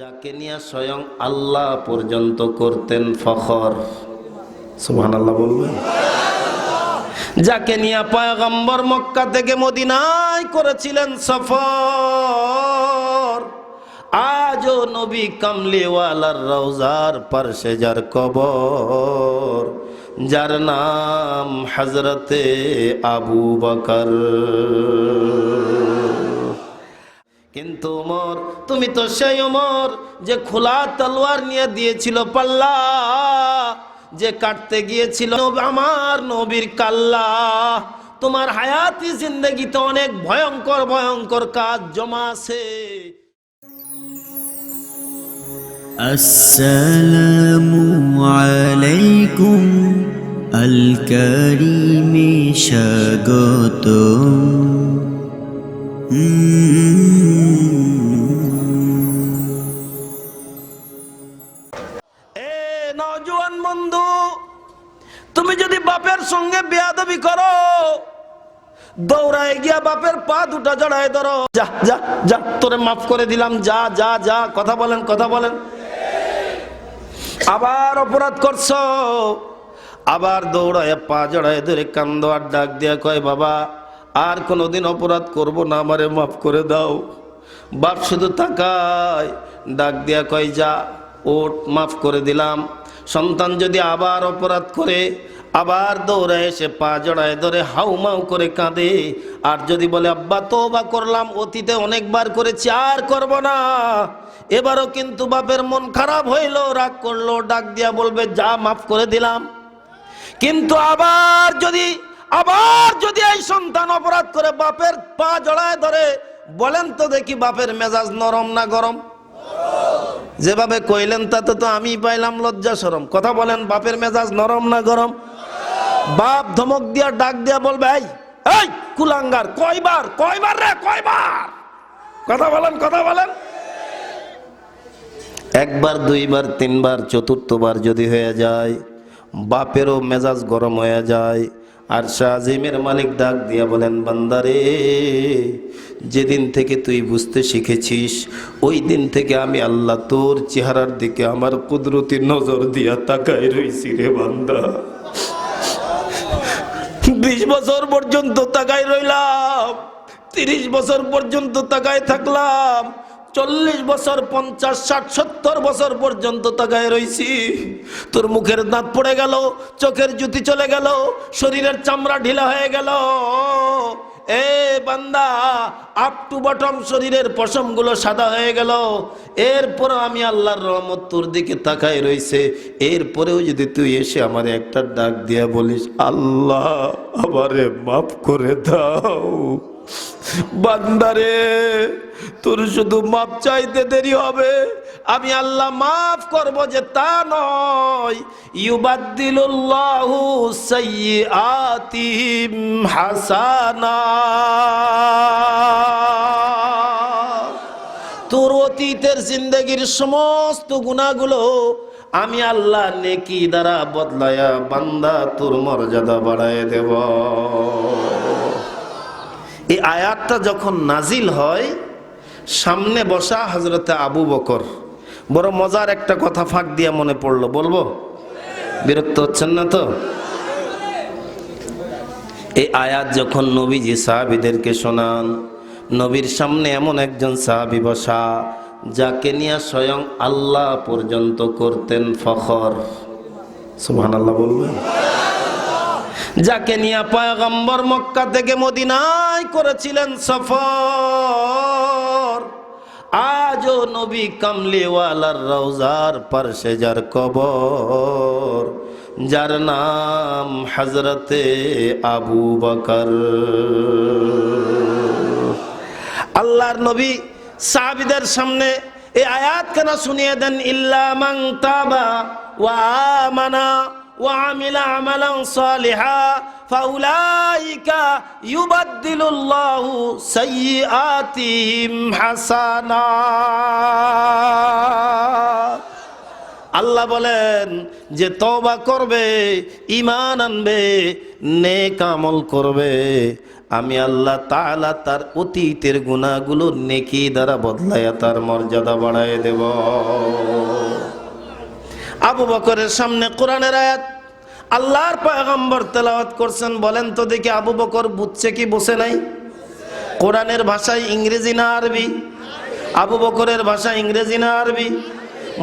যাকে নিয়ে স্বয়ং আল্লাহ পর্যন্ত করতেন ফখর। সুবহান আল্লাহ বলবেন? যাকে নিয়ে পয়গম্বর মক্কা থেকে মদিনায় করেছিলেন সফর, আজও নবী কামলিওয়ালার রওজার পার্শ্বে যার কবর, যার নাম হজরতে আবু বকর। কিন্তু উমর, তুমি তো সেই ওমর যে খোলা তলোয়ার নিয়ে দিয়েছিল পাল্লা, যে কাটতে গিয়েছিল আমার নবীর কাল্লা। তোমার হায়াতি জিন্দগিতে অনেক ভয়ঙ্কর ভয়ঙ্কর কাজ জমা আছে আসসালামু আলাইকুম আল করিমে স্বাগতম। এ নওজোয়ান বন্ধু, তুমি যদি বাপের সঙ্গে বেয়াদবি করো, দৌড়ায় গিয়া বাপের পা দুটা জড়ায় ধরো। যা যা যা, তোরে মাফ করে দিলাম, যা যা যা, কথা বলেন কথা বলেন। আবার অপরাধ করছ, আবার দৌড়ায় পা জড়ায় ধরে কান্দ আর ডাক দিয়া কয়, বাবা আর কোনোদিন অপরাধ করব না, আমারে মাফ করে দাও। বাপ শুধু তাকায়, ডাক দিয়া কয়, যা ওট মাফ করে দিলাম। সন্তান যদি আবার অপরাধ করে, আবার দৌড়ে এসে পা জড়ায় ধরে হাউমাউ করে কাঁদে। আর যদি বলে, আব্বা তো বা করলাম, অতীতে অনেকবার করেছি, আর করব না। এবারও কিন্তু বাপের মন খারাপ হইল, রাগ করল, ডাক দিয়া বলবে, যা, মাফ করে দিলাম। কিন্তু আবার যদি আবার যদি এই সন্তান অপরাধ করে বাপের পা জড়ায় ধরে, বলেন তো দেখি বাপের মেজাজ নরম না গরম? যেভাবে কইলেন তাতে তো আমি পাইলাম লজ্জা সরম। কথা বলেন, বাপের মেজাজ নরম না গরম? বাপ ধমক দিয়া, ডাক দিয়া বলবে, এই এই, কুলাঙ্গার, কয়বার কয়বার রে, কয়বার? কথা বলেন কথা বলেন। একবার, দুইবার, তিনবার, চতুর্থবার যদি হয়ে যায়, বাপেরও মেজাজ গরম হয়ে যায় আর শাহিমের মালিক ডাক দিয়া বলেন, বান্দারে, যেদিন থেকে তুই বুঝতে শিখেছিস, ওই দিন থেকে আমি আল্লাহ তোর চেহারার দিকে আমার কুদরতি নজর দিয়া তাকায় রইছি রে বান্দা। বিশ বছর পর্যন্ত তাকায় রইলাম, তিরিশ বছর পর্যন্ত তাকায় থাকলাম চল্লিশ বছর, পঞ্চাশ, ষাট, সত্তর বছর পর্যন্ত তাকায় রইছি। তোর মুখের দাঁত পড়ে গেল, চোখের জুতি চলে গেল, শরীরের চামড়া ঢিলা হয়ে গেল। এ বান্দা আপ টু বটম শরীরের পশমগুলো সাদা হয়ে গেল। এরপর আমি আল্লাহর রহমত তোর দিকে তাকায় রইছে। এরপরেও যদি তুই এসে আমার একটা ডাক দিয়া বলিস, আল্লাহ আমারে মাফ করে দাও। বান্দারে, তোর শুধু মাপ চাইতে দেরি হবে। আমি আল্লাহ মাফ করব যে তা নয়। ইউবাদ্দিলুল্লাহু সাইয়্যাতিহিম হাসানা। তোর অতীতের জিন্দগির সমস্ত গুণাগুলো আমি আল্লাহ নেকি দ্বারা বদলায়া বান্দা তোর মর্যাদা বাড়ায় দেব। এই আয়াতটা যখন নাজিল হয়, সামনে বসা হজরতে আবু বকর। বড় মজার একটা কথা ফাঁক দিয়ে মনে পড়ল, বলব? বিরক্ত হচ্ছেন না তো? এই আয়াত যখন নবীজি সাহাবিদেরকে শোনান, নবীর সামনে এমন একজন সাহাবি বসা, যাকে নিয়ে স্বয়ং আল্লাহ পর্যন্ত করতেন ফখর। সুবহান আল্লাহ বলবেন? যাকে নিয়ে পয়গম্বর মক্কা থেকে মদিনায় করেছিলেন সফর, আজও নবী কামলিওয়ালার রওজার পার্শ্বে যার কবর, যার নাম হজরতে আবু বকর। আল্লাহর নবী সাহাবিদের সামনে এই আয়াত কেন শুনিয়ে দেন, ইল্লা মান তাবা ওয়া আমানা। ওয়া আমিলা আমালান সালিহা, ফাউলাইকা ইউবাদদিলুল্লাহু সাইয়্যাতিহিম হাসানাত আল্লাহ বলেন যে তবা করবে ইমান আনবে, নেক আমল করবে। আমি আল্লাহ তাআলা তার অতীতের গুণাগুলো নেকি দ্বারা বদলাইয়া তার মর্যাদা বাড়ায় দেব। আবু বকরের সামনে কোরআনের আয়াত, আল্লাহর পয়গম্বর তেলাওয়াত করছেন, বলেন তো দেখি আবু বকর বুঝছে কি বসে নাই? কোরআনের ভাষায় ইংরেজি না আরবি? আবু বকরের ভাষা ইংরেজি না আরবি?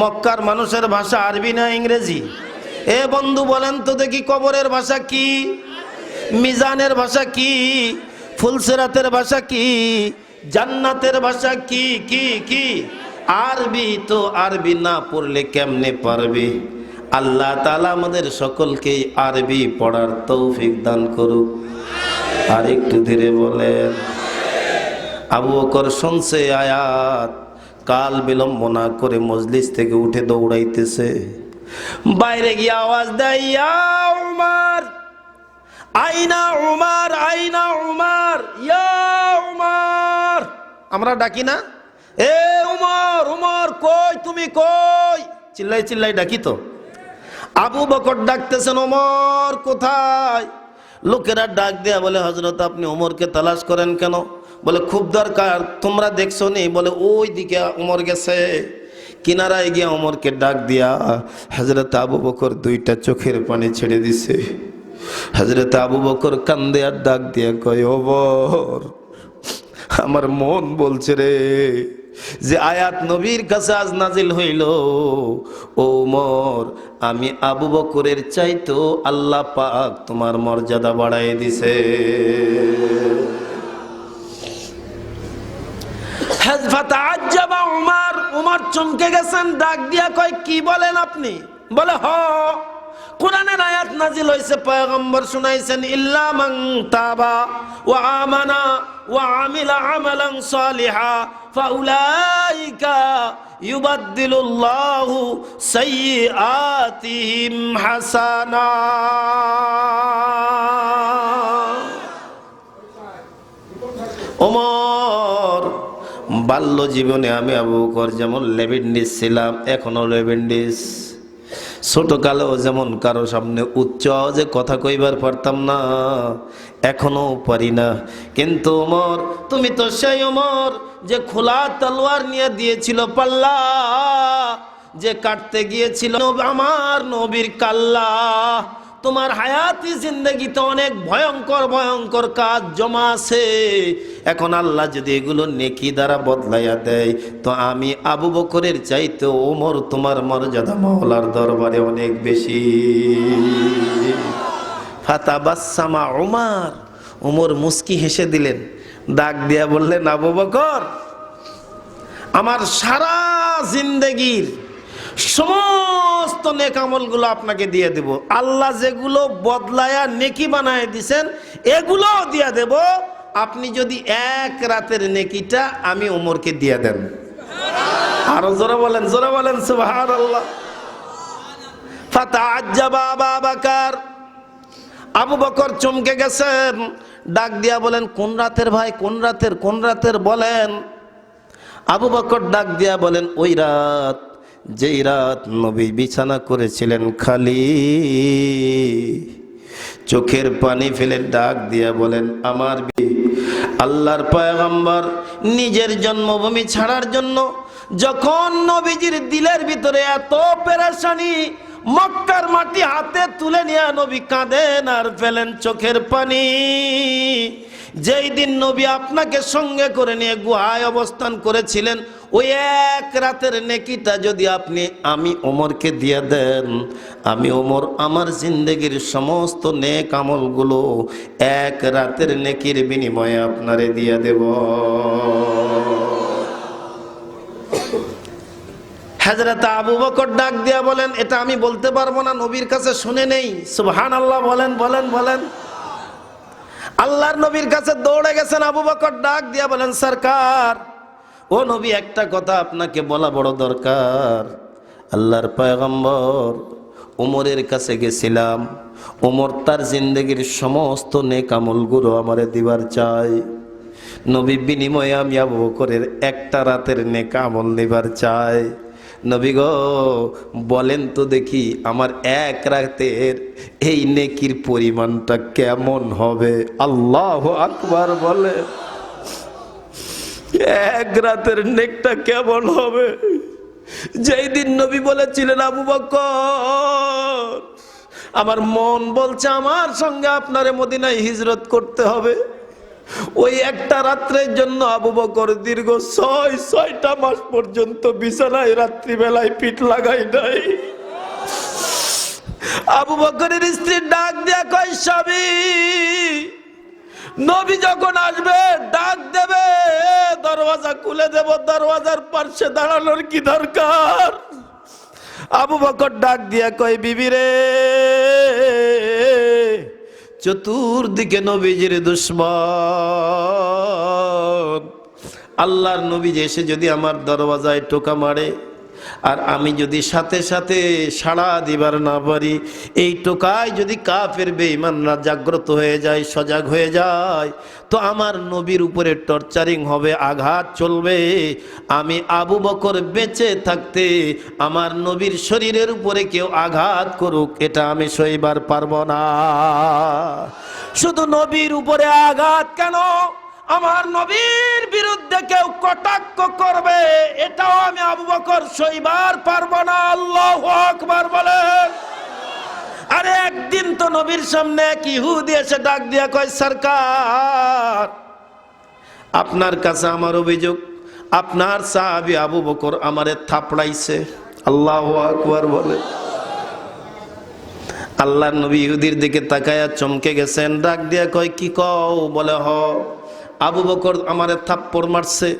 মক্কার মানুষের ভাষা আরবি না ইংরেজি? এ বন্ধু, বলেন তো দেখি কবরের ভাষা কি? মিজানের ভাষা কি? ফুলসেরাতের ভাষা কি? জান্নাতের ভাষা কি কি কি? আরবি তো আরবি না পড়লে কেমনে পারবে? আল্লাহ তালা আমাদের সকলকে আরবি পড়ার তৌফিক দান করুক। আর একটু ধীরে বলেন, আবু বকর শুনছে আয়াত, কাল বিলম্ব না করে মজলিস থেকে উঠে দৌড়াইতেছে। বাইরে গিয়ে আওয়াজ দেয় উমার, আইনা উমার আইনা উমার, ইয়া উমার। আমরা ডাকি না? এ উমর উমর, কই তুমি, কই? চিল্লাই চিল্লাই ডাকি আবু বকর ডাকতেছেন ওমর কোথায়? লোকেরা ডাক দেয়া বলে হজরত আপনি ওমরকে তালাশ করেন কেন? বলে, খুব দরকার, তোমরা দেখছ নি বলে ওই দিকে ওমর গেছে। কিনারায় গিয়ে ওমরকে ডাক দিয়া হজরত আবু বকর দুইটা চোখের পানি ছেড়ে দিছে। হজরত আবু বকর কান্দে আর ডাক দিয়া কয়, ওমর, আমার মন বলছে রে। যে আয়াত নবীর কাছে আজ নাজিল হইল মর আমি আবু বকরের চাইতো আল্লাহ পাক তোমার মর্যাদা বাড়াই দিছে। উমার উমার চমকে গেছেন, ডাক দিয়া কয়, কি বলেন আপনি? বলে, হ। কোরআনের আয়াত নাজিল হইছে পয়গম্বর শুনাইছেন, ইল্লা মান তাবা ওয়া আমানা ওয়া আমিলা আমালান সালিহা ফাউলাইকা ইউবাদদিলুল্লাহু সাইয়্যাতিহিম হাসানা। ওমর বাল্য জীবনে আমি আবু বকর যেমন লেভেন্ডিস ছিলাম, এখনও লেভেন্ডিস ছোটকালেও যেমন কারও সামনে উচ্চ যে কথা কইবার পারতাম না, এখনও পারি না। কিন্তু ওমর তুমি তো সেই ওমর যে খোলা তলোয়ার নিয়ে দিয়েছিল পাল্লা, যে কাটতে গিয়েছিল আমার নবীর কাল্লা। তোমার হায়াতি জিন্দগিতে অনেক ভয়ঙ্কর ভয়ঙ্কর কাজ জমা আছে এখন আল্লাহ যদি এগুলো নেকি দ্বারা বদলাইয়া দেয়, তো আমি আবু বকরের চাইতে ওমর তোমার মর্যাদা মহলার দরবারে অনেক বেশি। ফাতাবাসামা ওমার ওমর মুস্কি হেসে দিলেন, ডাক দিয়া বললেন, আবু বকর, আমার সারা জিন্দগির সমস্ত নেক আমলগুলো আপনাকে দিয়ে দেব। আল্লাহ যেগুলো বদলায়া নেকি বানায় দিছেন এগুলো দিয়ে দেব। আপনি যদি এক রাতের নেকিটা আমি ওমরকে দিয়ে দেন। আরও জোরে বলেন জোরে বলেন সুবহান আল্লাহ আবু বকর চমকে গেছেন, ডাক দিয়া বলেন, কোন রাতের ভাই, কোন রাতের কোন রাতের? বলেন। আবু বকর ডাক দিয়া বলেন, ওই রাত যেই রাত নবী বিছানা করেছিলেন খালি, চোখের পানি ফেলে ডাক দিয়া বলেন, আমার আল্লাহর পয়গম্বর নিজের জন্মভূমি ছাড়ার জন্য যখন নবীজির দিলের ভিতরে এত পেরেশানি, মক্কার মাটি হাতে তুলে নিয়ে নবী কাঁদেন আর ফেলেন চোখের পানি। যেই দিন নবী আপনাকে সঙ্গে করে নিয়ে গুহায় অবস্থান করেছিলেন, ওই এক রাতের নেকিটা যদি আপনি আমি ওমরকে দিয়ে দেন, আমি ওমর আমার জিন্দগির সমস্ত নেক আমলগুলো এক রাতের নেকির বিনিময়ে আপনারে দিয়ে দেব। হাজরত আবু বকর ডাক দিয়া বলেন, এটা আমি বলতে পারব না, নবীর কাছে শুনে নেই। সুবহান আল্লাহ বলেন বলেন বলেন। আল্লাহর নবীর কাছে দৌড়ে গেছেন, আবু বকর ডাক দিয়া বলেন, সরকার, ও নবী, একটা কথা আপনাকে বলা বড় দরকার। আল্লাহর পয়গম্বর উমরের কাছে গেছিলাম। উমর তার জিন্দগির সমস্ত নেক আমলগুলো আমারে দিবার চাই। নবী, বিনিময়ে আমি আবু বকরের একটা রাতের নেক আমল নিবার চাই। নবী গো, বলেন তো দেখি আমার এক রাতের এই নেকির পরিমাণটা কেমন হবে? আল্লাহ আকবার বলে, এক রাতের নেকটা কেমন হবে? যেই দিন নবী বলেছিলেন, আবু বকর, আমার মন বলছে আমার সঙ্গে আপনারে মদিনায় হিজরত করতে হবে। ওই একটা রাত্রের জন্য আবু বকর দীর্ঘ ছয়, ছয়টা মাস পর্যন্ত বিছানায় রাত্রিবেলায় পিঠ লাগাই নাই। আবু বকরের স্ত্রীর ডাক দিয়া কয়, স্বামী, নবী যখন আসবে, ডাক দেবে, দরওয়াজা খুলে দেব, দরওয়াজার পার্শ্বে দাঁড়ানোর কি দরকার? আবু বকর ডাক দিয়া কয়, বিবি রে চতুর্দিকে নবীজির দুশ্মন। আল্লাহর নবী এসে যদি আমার দরওয়াজায় টোকা মারে আর আমি যদি সাথে সাথে সাড়া দিবার না পারি, এই টোকায় যদি কাফের বেঈমানরা জাগ্রত হয়ে যায়, সজাগ হয়ে যায়, তো আমার নবীর উপরে টর্চারিং হবে, আঘাত চলবে। আমি আবু বকর বেঁচে থাকতে আমার নবীর শরীরের উপরে কেউ আঘাত করুক, এটা আমি সইবার পারব না। শুধু নবীর উপরে আঘাত কেন? আমার নবীর বিরুদ্ধে কেউ কটাক্ষ করবে, এটাও আমি আবু বকর সইবার পারব না, আল্লাহ আকবার বলেন আরে একদিন তো নবীর সামনে এক ইহুদি এসে ডাক দিয়া কয়, সরকার, আপনার কাছে আমার অভিযোগ, আপনার সাহাবি আবু বকর আমারে থাপড়াইছে। আল্লাহ আকবার বলে। আল্লাহ নবী ইহুদির দিকে তাকায়া চমকে গেছেন, ডাক দিয়া কয়, কি কও? বলে, হ। আবু বকর আমারে থাপ্পড় মারছে।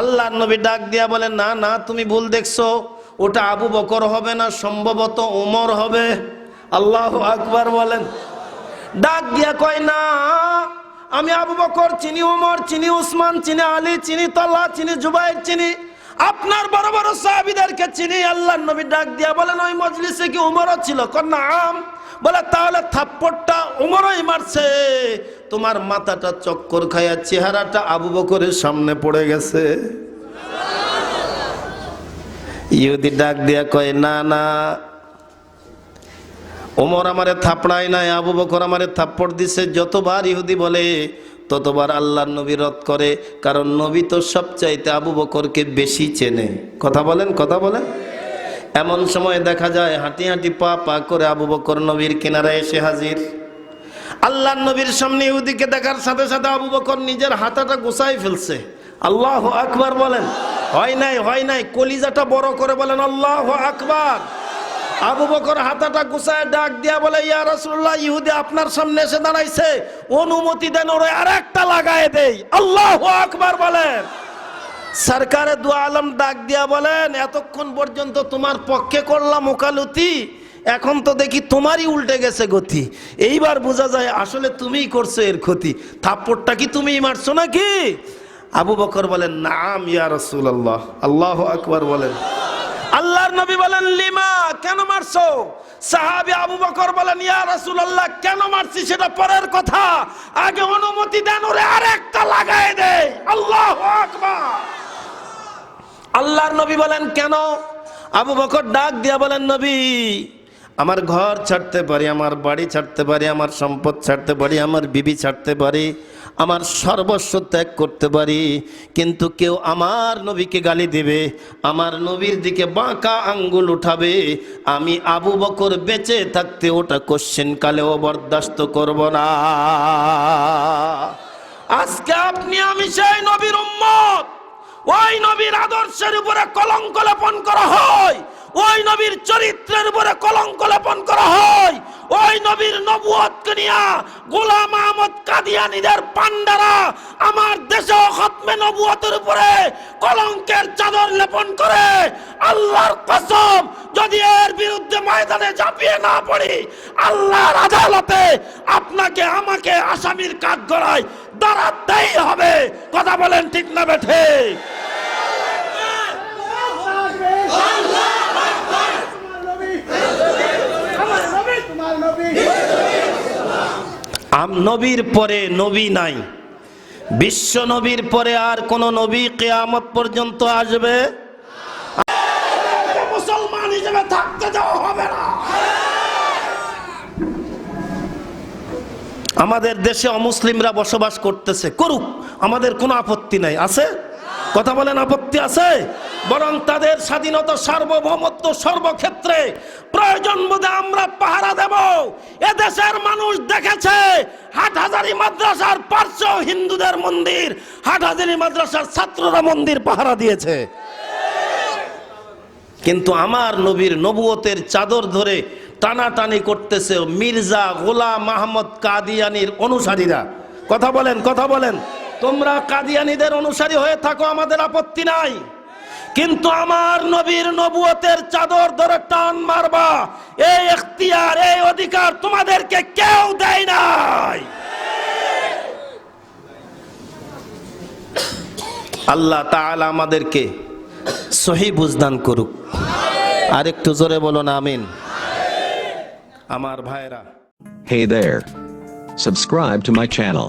আল্লাহ নবী ডাক দিয়া বলে, না না, তুমি ভুল দেখছ। ওটা আবু বকর হবে না, সম্ভবত ওমর হবে। আল্লাহ আকবার বলেন। ডাক দিয়া কয়, না, আমি আবু বকর, চিনি ওমর চিনি উসমান, চিনি আলী, চিনি তল্লা চিনি জুবাইর, চিনি আপনার বড় বড় সাহাবিদেরকে চিনি। আল্লাহ নবী ডাক দিয়া বলেন, ওই মজলিসে কি উমরও ছিল? কন্যা আম বলে, তাহলে থাপ্পড়টা উমরই মারছে। তোমার মাথাটা চক্কর খায়া চেহারাটা আবু বকরের সামনে পড়ে গেছে। ইহুদি ডাক দিয়া কয়, না না। ওমর আমারে থাপড়ায় নাই, আবু বকর আমারে থাপ্পড় দিছে। যতবার ইহুদি বলে, ততবার আল্লাহর নবী রদ করে। কারণ নবী তো সবচাইতে আবু বকরকে বেশি চেনে। কথা বলেন কথা বলেন। এমন সময় দেখা যায়, হাঁটি হাঁটি পা পা করে আবু বকর নবীর কিনারে এসে হাজির। আল্লাহর নবীর সামনে ইহুদিকে দেখার সাথে সাথে আবু বকর নিজের হাতাটা গোছাই ফেলছে। আল্লাহ আকবার বলেন। হয় নাই হয় নাই, কলিজাটা বড় করে বলেন, আল্লাহ আকবার। আবু বকর হাতাটা গুছায় ডাক দিয়া বলে, ইয়া রাসূলুল্লাহ, ইহুদি আপনার সামনে এসে দাঁড়াইছে। অনুমতি দেন ওরে আরেকটা লাগায় দেই। আল্লাহু আকবার বলেন। সরকারে দু আলম ডাক দিয়া বলেন, এতক্ষণ পর্যন্ত তোমার পক্ষে করলাম ওকালতি এখন তো দেখি তোমারই উল্টে গেছে গতি। এইবার বোঝা যায় আসলে তুমিই করছ এর ক্ষতি। থাপ্পড়টা কি তুমিই মারছো নাকি? আবু বকর বলেন, নাম ইয়া রাসূলুল্লাহ। আল্লাহু আকবার বলেন। আল্লাহর নবী বলেন, লিমা, কেন মারছো? সাহাবী আবু বকর বলেন, ইয়া রাসূলুল্লাহ, কেন মারছি সেটা পরের কথা। আগে অনুমতি দেন, ওরে আরেকটা লাগায় দে। আল্লাহু আকবার। আল্লাহর নবী বলেন, কেন? আবু বকর ডাক দিয়া বলেন, নবী আমার ঘর ছাড়তে পারি, আমার বাড়ি ছাড়তে পারি, আমার সম্পদ ছাড়তে পারি, আমার বিবি ছাড়তে পারি, আমার সর্বস্ব ত্যাগ করতে পারি, কিন্তু কেউ আমার নবীকে গালি দেবে, আমার নবীর দিকে বাঁকা আঙ্গুল উঠাবে, আমি আবু বকর বেঁচে থাকতে ওটা কোশ্চেন কালেও বরদাস্ত করব না। আজকে আপনি, আমি সেই নবীর উম্মত, ওই নবীর আদর্শের উপরে কলঙ্ক লেপন করা হয়। ওই নবীর চরিত্রের উপরে কলঙ্ক লেপন করা হয়। ওই নবীর নবুয়তকে নিয়া গোলাম আহমদ কাদিয়ানিদের পান্ডারা আমার দেশে খতমে নবুয়তের উপরে কলঙ্কের চাদর লেপন করে। আল্লাহর কসম, যদি এর বিরুদ্ধে ময়দানে ঝাঁপিয়ে না পড়ি, আল্লাহর আদালতে আপনাকে, আমাকে আসামির কাঠ গড়ায় দাঁড়াতেই হবে। কথা বলেন ঠিক না বেঠে আম নবীর পরে নবী নাই। বিশ্ব নবীর পরে আর কোন নবী কেয়ামত পর্যন্ত আসবে? মুসলমান হিসেবে থাকতে দেওয়া হবে না। আমাদের দেশে অমুসলিমরা বসবাস করতেছে। করুক আমাদের কোনো আপত্তি নাই। আছে? কথা বলেন, আপত্তি আছে? বরং তাদের স্বাধীনতা, সার্বভৌমত্ব, সর্বক্ষেত্রে প্রয়োজন বোধে আমরা পাহারা দেব। এদেশের মানুষ দেখেছে, হাটহাজারি মাদ্রাসার পার্শ্ব হিন্দুদের মন্দির, হাটহাজারি মাদ্রাসার ছাত্ররা মন্দির পাহারা দিয়েছে। কিন্তু আমার নবীর নবুয়তের চাদর ধরে টানাটানি করতেছে মির্জা গোলাম মাহমদ কাদিয়ানির অনুসারীরা। কথা বলেন কথা বলেন। তোমরা কাদিয়ানিদের অনুসারী হয়ে থাকো, আমাদের আপত্তি নাই কিন্তু আমার নবীর নবুয়তের চাদর ধরে টান মারবা, এই এখতিয়ার, এই অধিকার তোমাদেরকে কেউ দেয় নাই আল্লাহ তাআলা আমাদেরকে সহি বুঝদান করুক আর একটু জোরে বলো না আমিন আমার ভাইরা Hey there. Subscribe to my channel.